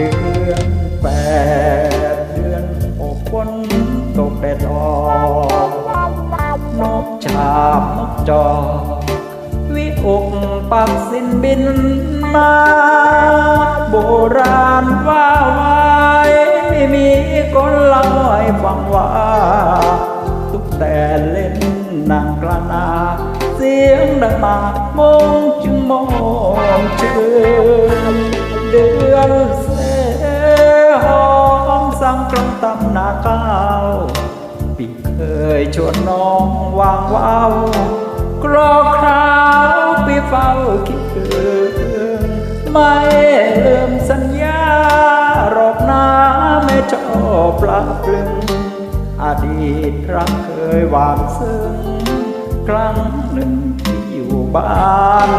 เดือนแปดเดือนหกฝนตกแดดออกนกชาบนกจอกวิอกปักสินบินมาโบราณว่าไว้มีคนเล่าให้ฟังว่า ทุกแต่เล่นนางกลานาเสียงดังมามงจึงมองเชื่อเดือนเส เคยชวนน้องวางว้าวกรอคราวพี่เฝ้าคิดถึงไม่ลืมสัญญารอกน้าไม่ชอบปลาปลึงอดีตรักเคยหวานซึ้งครั้งหนึ่งที่อยู่บ้าน